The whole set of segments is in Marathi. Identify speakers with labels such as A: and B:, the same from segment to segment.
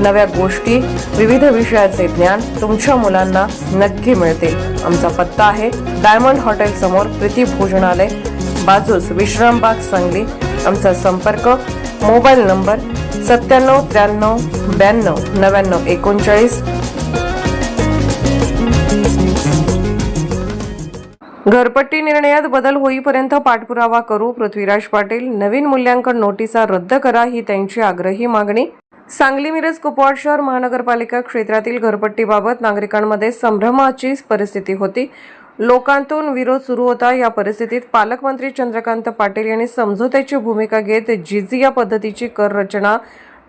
A: नव्या गोष्टी विविध विषयाचे ज्ञान तुमच्या मुलांना नक्की मिळतील आमचा पत्ता आहे डायमंड हॉटेल समोर प्रीती भोजनालय बाजूस विश्रामबाग सांगली. आमचा संपर्क मोबाईल नंबर सत्त्याण्णव त्र्याण्णव ब्याण्णव नव्याण्णव एकोणचाळीस. घरपट्टी निर्णयात बदल होईपर्यंत पाठपुरावा करू पृथ्वीराज पाटील. नवीन मूल्यांकन नोटिसा रद्द करा ही त्यांची आग्रही मागणी. सांगली मिरज कुपवाड शहर महानगरपालिका क्षेत्रातील घरपट्टीबाबत नागरिकांमध्ये संभ्रमाची परिस्थिती होती. लोकांतून विरोध सुरू होता. या परिस्थितीत पालकमंत्री चंद्रकांत पाटील यांनी समझोत्याची भूमिका घेत जिजिया पद्धतीची कर रचना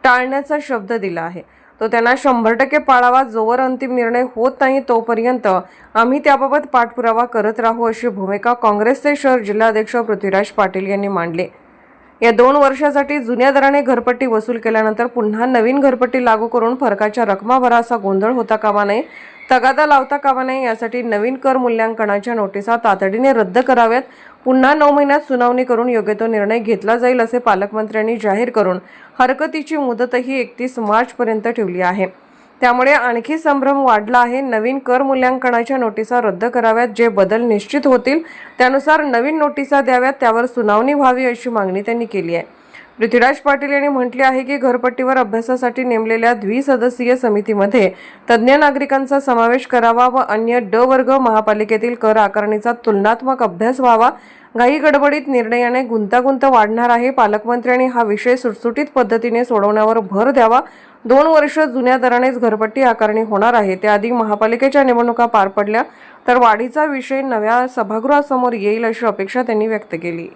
A: टाळण्याचा शब्द दिला आहे. तो त्यांना शंभर टक्के पाळावा जोवर अंतिम निर्णय होत नाही तोपर्यंत आम्ही त्याबाबत पाठपुरावा करत राहू अशी भूमिका काँग्रेसचे शहर जिल्हाध्यक्ष पृथ्वीराज पाटील यांनी मांडली. या दोन वर्षासाठी जुन्या दराने घरपट्टी वसूल केल्यानंतर पुन्हा नवीन घरपट्टी लागू करून फरकाच्या रकमा भरा असा गोंधळ होता कामा नये तगादा लावता कामा नये यासाठी नवीन कर मूल्यांकनाच्या नोटिसा तातडीने रद्द कराव्यात. पुन्हा नऊ महिन्यात सुनावणी करून योग्य तो निर्णय घेतला जाईल असे पालकमंत्र्यांनी जाहीर करून हरकतीची मुदतही एकतीस मार्चपर्यंत ठेवली आहे. त्यामुळे आणखी संभ्रम वाढला आहे. नवीन कर मूल्यांकनाच्या नोटिसा रद्द कराव्यात. जे बदल निश्चित होतील त्यानुसार नवीन नोटिसा द्याव्यात. त्यावर सुनावणी व्हावी अशी मागणी त्यांनी केली आहे. पृथ्वीराज पाटील यांनी म्हटले आहे की घरपट्टीवर अभ्यासासाठी नेमलेल्या द्विसदस्यीय समितीमध्ये तज्ज्ञ नागरिकांचा समावेश करावा व अन्य ड वर्ग महापालिकेतील कर आकारणीचा तुलनात्मक अभ्यास व्हावा. घाई गडबडीत निर्णयाने गुंतागुंत वाढणार आहे. पालकमंत्र्यांनी हा विषय सुटसुटीत पद्धतीने सोडवण्यावर भर द्यावा. दोन वर्ष जुन्या दरानेच घरपट्टी आकारणी होणार आहे. त्याआधी महापालिकेच्या निवडणुका पार पडल्या तर वाढीचा विषय नव्या सभागृहासमोर येईल अशी अपेक्षा त्यांनी व्यक्त केली.